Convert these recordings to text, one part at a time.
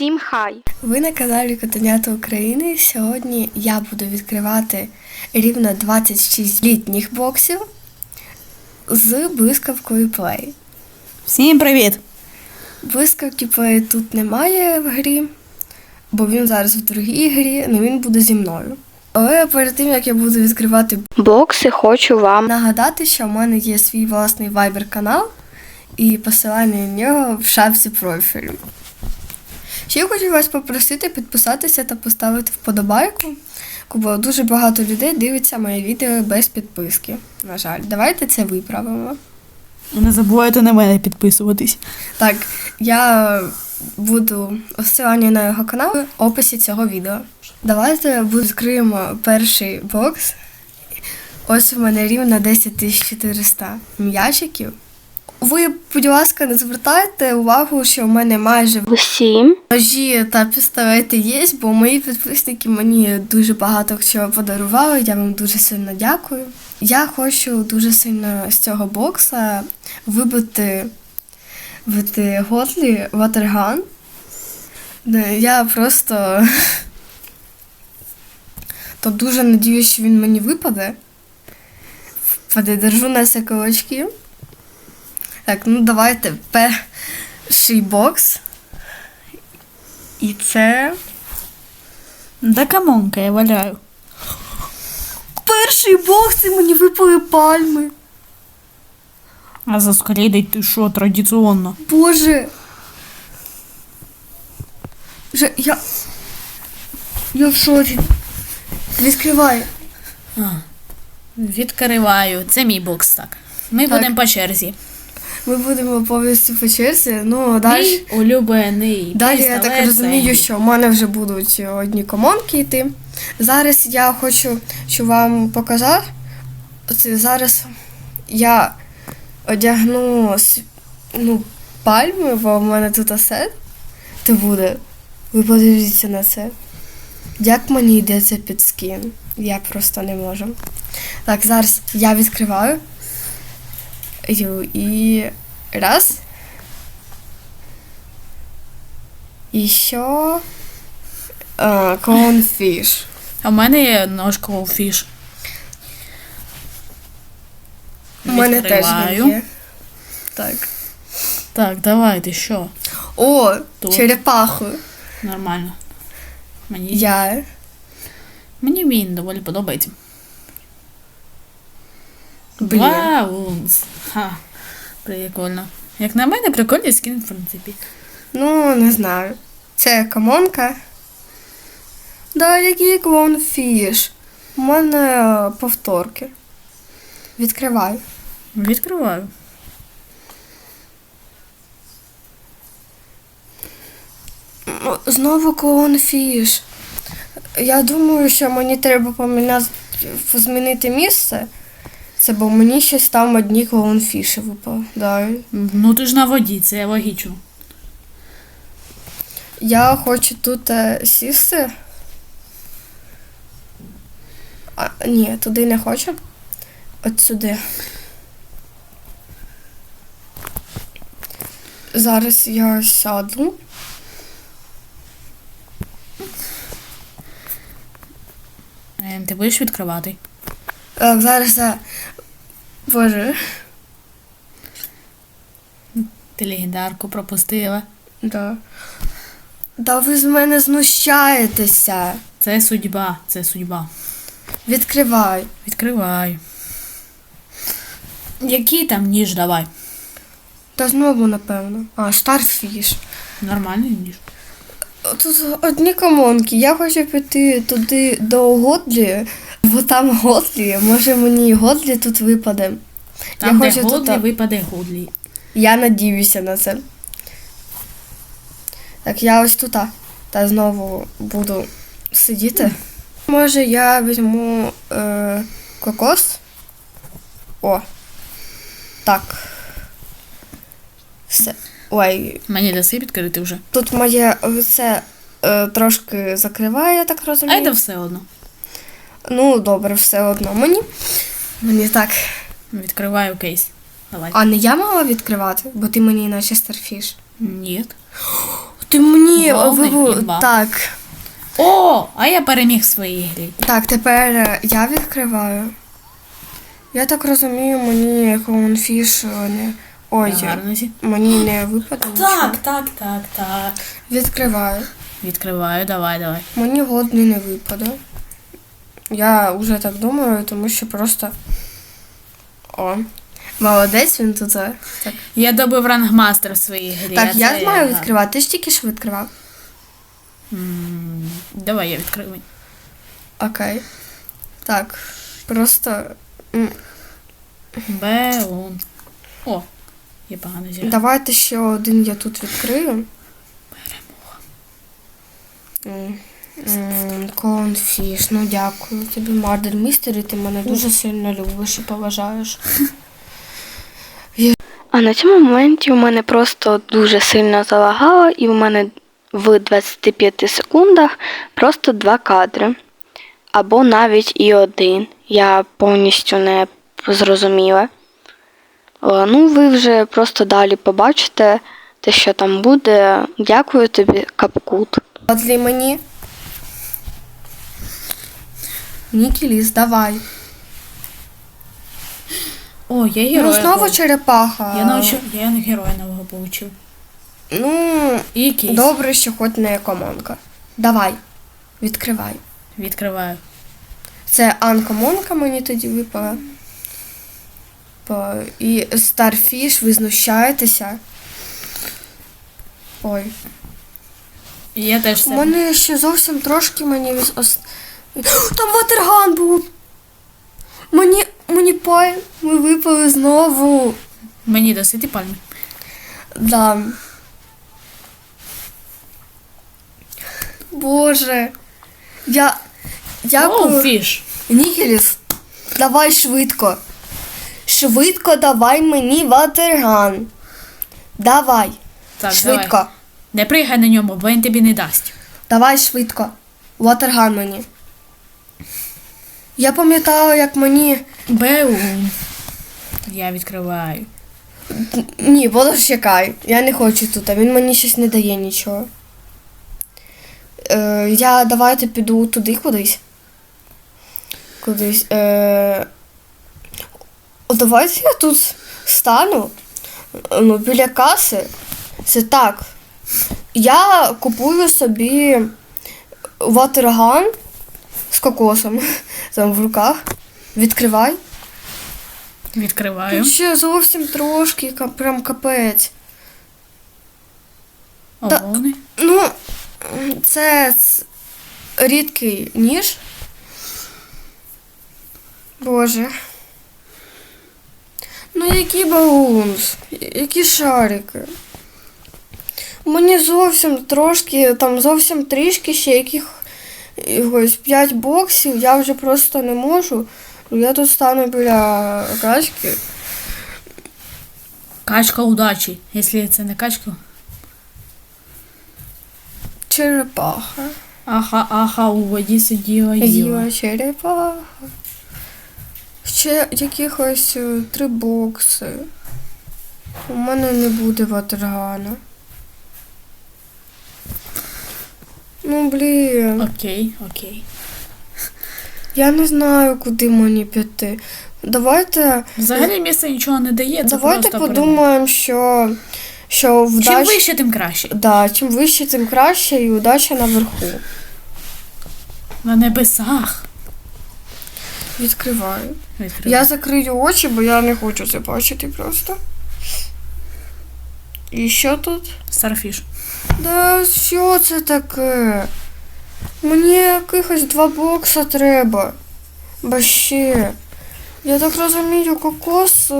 Усім хай! Ви на каналі Котенята України. Сьогодні я буду відкривати рівно 26 літніх боксів з блискавкою Play. Всім привіт! Блискавки Play тут немає в грі, бо він зараз в другій грі, але він буде зі мною. Але перед тим як я буду відкривати Бокси хочу вам нагадати, що в мене є свій власний Viber канал і посилання на нього в шапці профілю. Ще я хочу вас попросити підписатися та поставити вподобайку, бо дуже багато людей дивиться моє відео без підписки. На жаль, давайте це виправимо. Не забувайте на мене підписуватись. Так, я буду посилання на його канал в описі цього відео. Давайте відкриємо перший бокс. Ось у мене рівно 10 400 м'ячиків. Ви, будь ласка, не звертайте увагу, що в мене майже усім. ножі та пістолети є, бо мої підписники мені дуже багато чого подарували. Я вам дуже сильно дякую. Я хочу дуже сильно з цього бокса вибити вибити Готлі Ватерган. Я просто то дуже надіюсь, що він мені випаде. Впаде, держу на все кулачки. Так, ну давайте перший бокс. І це Да камонка, я валяю. перший бокс і мені випали пальми. А за скорідить ти що, традиційно? Боже. Вже я. Я в шоці. Відкривай. Відкриваю. Це мій бокс, так. Ми Так. будемо по черзі. Ми будемо повністю по черзі. Ну, далі. Мій улюблений. Далі я так розумію, що в мене вже будуть одні комонки йти. Зараз я хочу, щоб вам показати. Оце зараз я одягну ну, пальми, бо в мене тут асет. Ти буде. Ви подивіться на це. Як мені йде це під скін? Я просто не можу. Так, зараз я відкриваю. І раз. І що? А, Конфіш. А в мене є ножка у фіш. У мене теж Відкриваю. він є. Так. Так, давайте, що? О, Тут. черепаху. Нормально. Мені, Я. Мені він доволі подобається. Блін. Баунс. Ха. Прикольно. Як на мене, прикольний скін, в принципі. Ну, не знаю. Це комонка. Да, який клоунфіш. У мене е, повторки. Відкриваю. Відкриваю. Знову клоунфіш. Я думаю, що мені треба поміняти, змінити місце. Це бо мені щось там одні клоунфіші випадають. Ну ти ж на воді, це я логічно. Я хочу тут е, сісти. А, ні, туди не хочу. От сюди. Зараз я сяду. Е, Ти будеш відкривати. Так, зараз я. Боже. Ти легендарку пропустила. Да. Да ви з мене знущаєтеся. Це судьба, це судьба. Відкривай. Відкривай. Який там ніж давай? Та знову, напевно. А, Старфіш. Нормальний ніж. Тут одні комонки. Я хочу піти туди до Годлі, бо там Годлі. Може мені і Годлі тут випаде. Там, де хочу годлі, а- випаде годлі. Я надіюся на це. Так, я ось тут. Та знову буду сидіти. Може, я візьму е, кокос. О. Так. Все. Ой, Мені даси відкрити вже. тут моє лице е, трошки закриває, я так А розумію. йде все одно. Ну, добре, все одно мені. Мені так. Відкриваю кейс. Давай. А не я мала відкривати, бо ти мені наче старфіш. Ні. Ти мені Головний вибу... Так. О, а я переміг в своїй грі. Так, тепер е, я відкриваю. Я так розумію, мені клоунфіш е, не. Ой, Гарно зі. мені не випаде. Так, так, так, так. Відкриваю. Відкриваю, давай, давай. Мені голодний не випаде. Я вже так думаю, тому що просто. О. Молодець він тут. Так, Я добив рангмастер в своїй грі. так я це маю відкривати. Ти ж тільки що відкривав. М, Давай я відкрию. Окей. Так. Просто. м, Беун. О, є погано зі. Давайте ще один я тут відкрию. М, Клоунфіш, ну дякую тобі, Мардер Містері, ти мене дуже сильно любиш і поважаєш. А на цьому моменті у мене просто дуже сильно залагало, і у мене в 25 секундах просто два кадри. Або навіть і один. Я повністю не зрозуміла. Ну, ви вже просто далі побачите те, що там буде. Дякую тобі, Капкут. Подлі мені. Нікіліс, давай. О, я героя. Ну, знову черепаха. Я навчив, я не героя нового получив. Ну, І якийсь. добре, що хоч не комонка. Давай, відкривай. Відкриваю. Це анкомонка мені тоді випала. По- І Старфіш, ви знущаєтеся. Ой. І я теж У мене ще зовсім трошки мені ос- Там ватерган був. Мені, мені пай, ми випали знову. Мені досить і пальми. Да. Боже. Я. Дякую. фіш. Нігеліс, давай швидко. Швидко давай мені ватерган. Давай. Так, швидко. давай. Не пригай на ньому, бо він тобі не дасть. Давай швидко. Ватерган мені. Я пам'ятаю, як мені. Беун. Я відкриваю. Ні, почекай. Я не хочу тут, а він мені щось не дає нічого. Е, я давайте піду туди кудись. Кудись. Е, о, давайте я тут стану. Ну, біля каси. Це так. Я купую собі ватерган з кокосом там в руках. Відкривай. Відкриваю. Ще зовсім трошки, прям капець. Та- Ну, це рідкий ніж. Боже. Ну, які баунс, які шарики. Мені зовсім трошки, там зовсім трішки ще яких якось 5 боксів, я вже просто не можу. Я тут стану біля качки. Качка удачі. Якщо це не качка. Черепаха. Аха, аха, у воді сиділа їла. Їла черепаха. Ще якихось е, три бокси. У мене не буде ватергана. Ну, блін, Окей, окей. я не знаю, куди мені піти. Давайте, Взагалі місце нічого не дає. Це давайте просто подумаємо, що, що перемога. Чим вище, тим краще. Да, чим вище, тим краще, і удача наверху. На небесах. Відкриваю. Відкриваю. Я закрию очі, бо я не хочу це бачити просто. І що тут? Старфіш. Да що це таке? Мені якихось два бокса треба. Бо ще. Я так розумію, кокос е,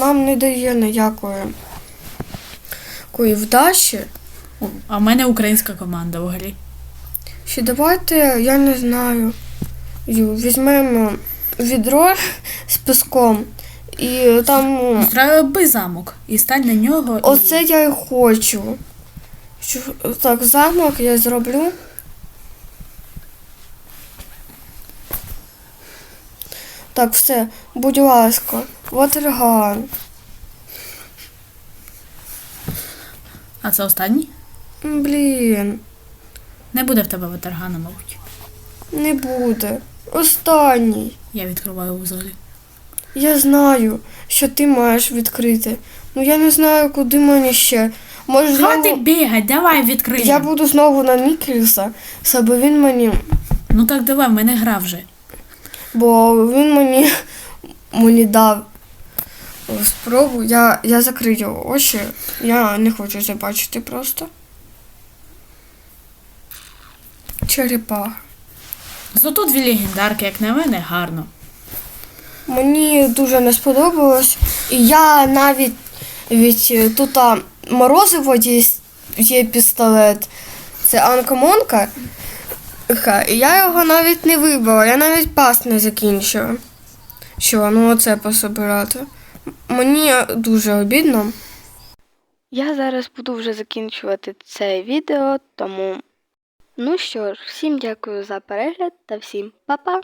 нам не дає ніякої якої вдачі. А в мене українська команда в грі. Ще давайте, я не знаю. Візьмемо відро з піском. І там. Зроби замок і стань на нього. Оце і... я і хочу. Що, так, замок я зроблю. Так, все, будь ласка, ватерган. А це останній? Блін, Не буде в тебе ватаргана, мабуть. не буде. Останній. Я відкриваю взагалі. Я знаю, що ти маєш відкрити. Ну я не знаю, куди мені ще. Може, Хватить бігать, давай відкрий. я буду знову на Нікельса, аби він мені. Ну так давай, в мене гра вже. Бо він мені, мені дав спробу. Я, я закрию очі. Я не хочу це бачити просто. Черепах. Зато дві легендарки, як на мене, гарно. Мені дуже не сподобалось. І я навіть від е, тут а, морозиво є, пістолет. Це анкомонка. Я його навіть не вибрала, я навіть пас не закінчила. Що, ну оце пособирати. Мені дуже обідно. Я зараз буду вже закінчувати це відео, тому. Ну що ж, всім дякую за перегляд та всім па-па!